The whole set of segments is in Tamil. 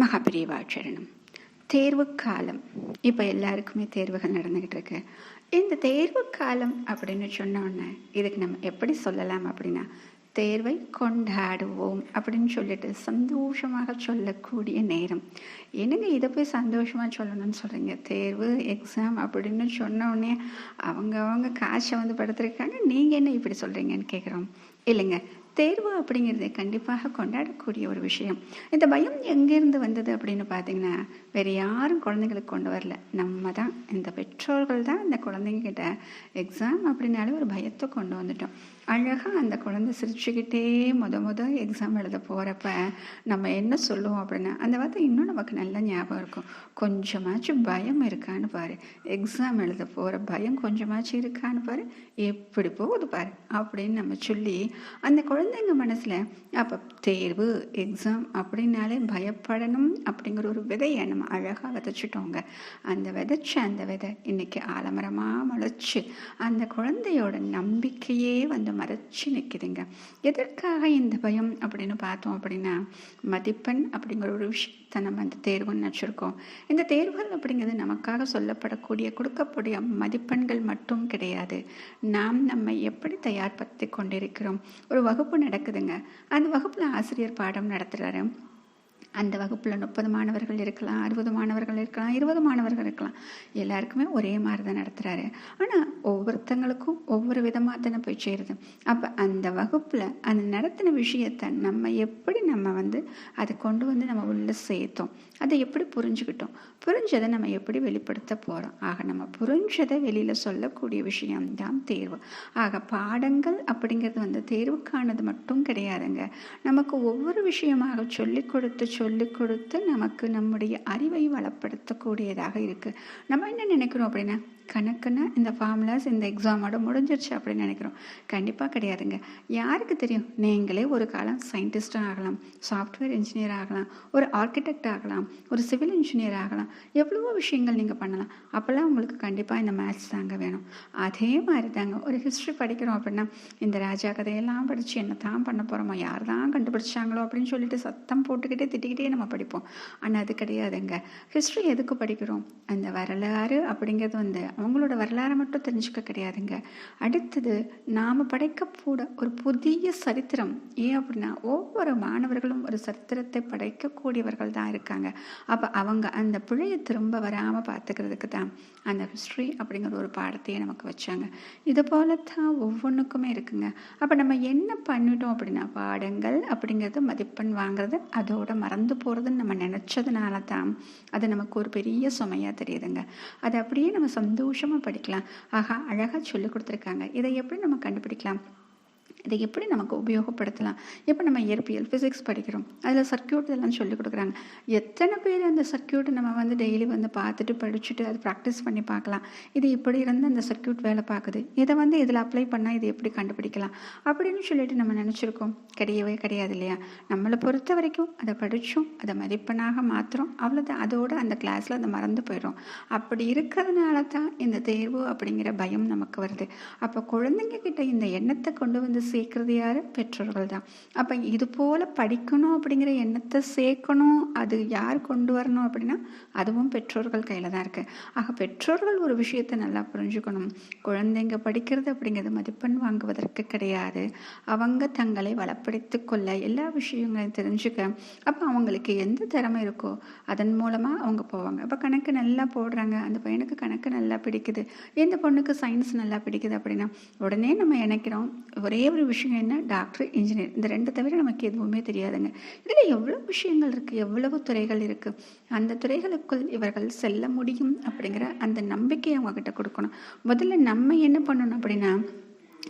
மகாபிரிவாச்சரணம். தேர்வு காலம் இப்போ எல்லாருக்குமே தேர்வுகள் நடந்துக்கிட்டு இருக்கு இந்த தேர்வு காலம் அப்படின்னு சொன்னோடனே இதுக்கு நம்ம எப்படி சொல்லலாம் அப்படின்னா தேர்வை கொண்டாடுவோம் அப்படின்னு சொல்லிட்டு சந்தோஷமாக சொல்லக்கூடிய நேரம். என்னங்க இதை போய் சந்தோஷமாக சொல்லணும்னு சொல்கிறீங்க தேர்வு எக்ஸாம் அப்படின்னு சொன்னோடனே அவங்க அவங்க காசை வந்து படுத்துருக்காங்க. நீங்கள் என்ன இப்படி சொல்கிறீங்கன்னு கேட்குறோம் இல்லைங்க தேர்வு அப்படிங்கிறது கண்டிப்பாக கொண்டாடக்கூடிய ஒரு விஷயம். இந்த பயம் எங்கேருந்து வந்தது அப்படின்னு பார்த்தீங்கன்னா வேறு யாரும் குழந்தைங்களுக்கு கொண்டு வரல. நம்ம தான். இந்த பெற்றோர்கள் தான் இந்த குழந்தைங்கிட்ட எக்ஸாம் அப்படின்னாலே ஒரு பயத்தை கொண்டு வந்துட்டோம். அழகாக அந்த குழந்தை சிரிச்சுக்கிட்டே முத முத எக்ஸாம் எழுத போகிறப்ப நம்ம என்ன சொல்லுவோம் அப்படின்னா அந்த வார்த்தை இன்னும் நமக்கு நல்ல ஞாபகம் இருக்கும். கொஞ்சமாச்சும் பயம் இருக்கான்னு பாரு. எக்ஸாம் எழுத போகிற பயம் கொஞ்சமாச்சும் இருக்கான்னு பாரு. எப்படி போகுது பாரு. அப்படின்னு நம்ம சொல்லி அந்த குழந்தைங்க மனசில் அப்போ தேர்வு எக்ஸாம் அப்படின்னாலே பயப்படணும் அப்படிங்கிற ஒரு விதையை நம்ம அழகாக விதைச்சிட்டோங்க. அந்த விதைச்ச அந்த விதை இன்னைக்கு ஆலமரமாக முளைச்சு அந்த குழந்தையோட நம்பிக்கையே வந்து மறைத்து நிற்கிதுங்க. எதற்காக இந்த பயம் அப்படின்னு பார்த்தோம் அப்படின்னா மதிப்பெண் அப்படிங்கிற ஒரு விஷயத்தை நம்ம அந்த தேர்வுன்னு வச்சுருக்கோம் இந்த தேர்வுகள் அப்படிங்கிறது நமக்காக சொல்லப்படக்கூடிய கொடுக்கக்கூடிய மதிப்பெண்கள் மட்டும் கிடையாது. நாம் நம்மை எப்படி தயார்படுத்தி கொண்டிருக்கிறோம்? ஒரு வகுப்பு நடக்குதுங்க. அந்த வகுப்பில் ஆசிரியர் பாடம் நடத்துகிறாரு அந்த வகுப்பில் முப்பது மாணவர்கள் இருக்கலாம் அறுபது மாணவர்கள் இருக்கலாம் இருபது மாணவர்கள் இருக்கலாம். எல்லாருக்குமே ஒரே மாதிரி தான் நடத்துகிறாரு ஆனால் ஒவ்வொருத்தங்களுக்கும் ஒவ்வொரு விதமாக தானே போய் சேருது. அப்போ அந்த வகுப்பில் அந்த நடத்தின விஷயத்தை நம்ம எப்படி நம்ம வந்து அதை கொண்டு வந்து நம்ம உள்ளே சேர்த்தோம்? அதை எப்படி புரிஞ்சுக்கிட்டோம்? புரிஞ்சதை நம்ம எப்படி வெளிப்படுத்த போகிறோம் ஆக நம்ம புரிஞ்சதை வெளியில் சொல்லக்கூடிய விஷயம்தான் தேர்வு. ஆக பாடங்கள் அப்படிங்கிறது வந்து தேர்வுக்கானது மட்டும் கிடையாதுங்க. நமக்கு ஒவ்வொரு விஷயமாக சொல்லிக் கொடுத்து சொல்லிக் கொடுத்து நமக்கு நம்முடைய அறிவை வளப்படுத்தக்கூடியதாக இருக்குது நம்ம என்ன நினைக்கிறோம் அப்படின்னா கணக்குன்னா இந்த ஃபார்முலாஸ் இந்த எக்ஸாமோட முடிஞ்சிருச்சு அப்படின்னு நினைக்கிறோம். கண்டிப்பாக கிடையாதுங்க. யாருக்கு தெரியும்? நீங்களே ஒரு காலம் சயின்டிஸ்டாக ஆகலாம் சாஃப்ட்வேர் இன்ஜினியர் ஆகலாம் ஒரு ஆர்கிடெக்ட் ஆகலாம் ஒரு சிவில் இன்ஜினியர் ஆகலாம். எவ்வளவோ விஷயங்கள் நீங்கள் பண்ணலாம். அப்போல்லாம் உங்களுக்கு கண்டிப்பாக இந்த மேத்ஸ் தாங்க வேணும். அதே மாதிரி தாங்க ஒரு ஹிஸ்ட்ரி படிக்கிறோம் அப்படின்னா இந்த ராஜா கதையெல்லாம் படித்து என்ன தான் பண்ண போகிறோமா யார் தான் கண்டுபிடிச்சாங்களோ அப்படின்னு சொல்லிட்டு சத்தம் போட்டுக்கிட்டே திட்டிக்கிட்டே நம்ம படிப்போம். ஆனால் அது கிடையாதுங்க. ஹிஸ்ட்ரி எதுக்கு படிக்கிறோம்? அந்த வரலாறு அப்படிங்கிறது வந்து அவங்களோட வரலாறை மட்டும் தெரிஞ்சுக்க கிடையாதுங்க. அடுத்தது நாம் படைக்கப்போட ஒரு புதிய சரித்திரம். ஏன் அப்படின்னா ஒவ்வொரு மாணவர்களும் ஒரு சரித்திரத்தை படைக்கக்கூடியவர்கள் தான் இருக்காங்க. அப்போ அவங்க அந்த பிழையை திரும்ப வராமல் பார்த்துக்கிறதுக்கு தான் அந்த ஹிஸ்ட்ரி அப்படிங்கிற ஒரு பாடத்தையே நமக்கு வச்சாங்க. இது போல தான் ஒவ்வொன்றுக்குமே இருக்குங்க. அப்போ நம்ம என்ன பண்ணிட்டோம் அப்படின்னா பாடங்கள் அப்படிங்கிறது மதிப்பெண் வாங்குறது அதோட மறந்து போகிறதுன்னு நம்ம நினச்சதுனால தான் அது நமக்கு ஒரு பெரிய சுமையாக தெரியுதுங்க. அதை அப்படியே நம்ம சந்தோஷமாக படிக்கலாம். ஆகா அழகாக சொல்லி கொடுத்துருக்காங்க. இதை எப்படி நம்ம கண்டுபிடிக்கலாம்? இதை எப்படி நமக்கு உபயோகப்படுத்தலாம்? இப்போ நம்ம இயற்பியல் ஃபிசிக்ஸ் படிக்கிறோம்? அதில் சர்க்கியூட் இதெல்லாம் சொல்லி கொடுக்குறாங்க. எத்தனை பேர் அந்த சர்க்கியூட்டை நம்ம வந்து டெய்லி வந்து பார்த்துட்டு படிச்சுட்டு அதை ப்ராக்டிஸ் பண்ணி பார்க்கலாம். இது இப்படி இருந்து அந்த சர்க்கியூட் வேலை பார்க்குது. இதை வந்து இதில் அப்ளை பண்ணால் இது எப்படி கண்டுபிடிக்கலாம்? அப்படின்னு சொல்லிட்டு நம்ம நினச்சிருக்கோம். கிடையவே கிடையாது இல்லையா? நம்மளை பொறுத்த வரைக்கும் அதை படித்தோம் அதை மதிப்பெண்ணாக மாற்றுறோம் அவ்வளோதான் அதோடு அந்த கிளாஸில் அதை மறந்து போயிடும் அப்படி இருக்கிறதுனால தான் இந்த தேர்வு அப்படிங்கிற பயம் நமக்கு வருது. அப்போ குழந்தைங்க கிட்ட இந்த எண்ணத்தை கொண்டு வந்து சேர்க்கறது யார்? பெற்றோர்கள் தான் அப்போ இது போல் படிக்கணும் அப்படிங்கிற எண்ணத்தை சேர்க்கணும். அது யார் கொண்டு வரணும் அப்படின்னா அதுவும் பெற்றோர்கள் கையில் தான் இருக்குது ஆக பெற்றோர்கள் ஒரு விஷயத்தை நல்லா புரிஞ்சுக்கணும். குழந்தைங்க படிக்கிறது அப்படிங்கிறது மதிப்பெண் வாங்குவதற்கு கிடையாது. அவங்க தங்களை வளப்படுத்தி கொள்ள எல்லா விஷயங்களையும் தெரிஞ்சுக்க அப்போ அவங்களுக்கு எந்த திறமை இருக்கோ அதன் மூலமாக அவங்க போவாங்க. இப்போ கணக்கு நல்லா போடுறாங்க. அந்த பையனுக்கு கணக்கு நல்லா பிடிக்குது. எந்த பொண்ணுக்கு சயின்ஸ் நல்லா பிடிக்குது அப்படின்னா உடனே நம்ம நினைக்கிறோம் ஒரே ஒரு விஷயம் என்ன? டாக்டர் இன்ஜினியர் இந்த ரெண்டு தவிர நமக்கு எதுவுமே தெரியாதுங்க. இதில் எவ்வளோ விஷயங்கள் இருக்குது எவ்வளவு துறைகள் இருக்குது அந்த துறைகளுக்குள் இவர்கள் செல்ல முடியும் அப்படிங்கிற அந்த நம்பிக்கையை அவங்கக்கிட்ட கொடுக்கணும். முதல்ல நம்ம என்ன பண்ணணும் அப்படின்னா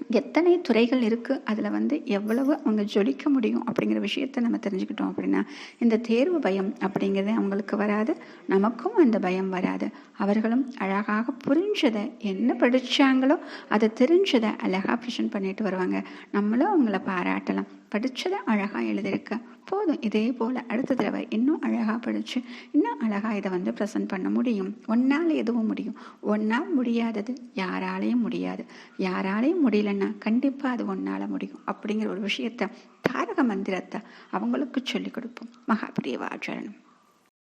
எத்தனை துறைகள் இருக்குது அதில் வந்து எவ்வளவு அவங்க ஜொலிக்க முடியும் அப்படிங்கிற விஷயத்த நம்ம தெரிஞ்சுக்கிட்டோம் அப்படின்னா இந்த தேர்வு பயம் அப்படிங்கிறது அவங்களுக்கு வராது நமக்கும் அந்த பயம் வராது. அவர்களும் அழகாக புரிஞ்சதை என்ன படித்தாங்களோ அதை தெரிஞ்சதை அழகாக ப்ரெசன்ட் பண்ணிட்டு வருவாங்க. நம்மளும் அவங்கள பாராட்டலாம். படித்ததை அழகாக எழுதியிருக்க போதும் இதே போல் அடுத்த தடவை இன்னும் அழகாக படித்து இன்னும் அழகாக இதை வந்து ப்ரெசன்ட் பண்ண முடியும். ஒன்னால் எதுவும் முடியும். ஒன்றால் முடியாதது யாராலையும் முடியாது. யாராலையும் முடியலன்னா கண்டிப்பாக அது ஒன்னால் முடியும். அப்படிங்கிற ஒரு விஷயத்த தாரக மந்திரத்தை அவங்களுக்கு சொல்லிக் கொடுப்போம். மகாபிரியவாச்சரணம்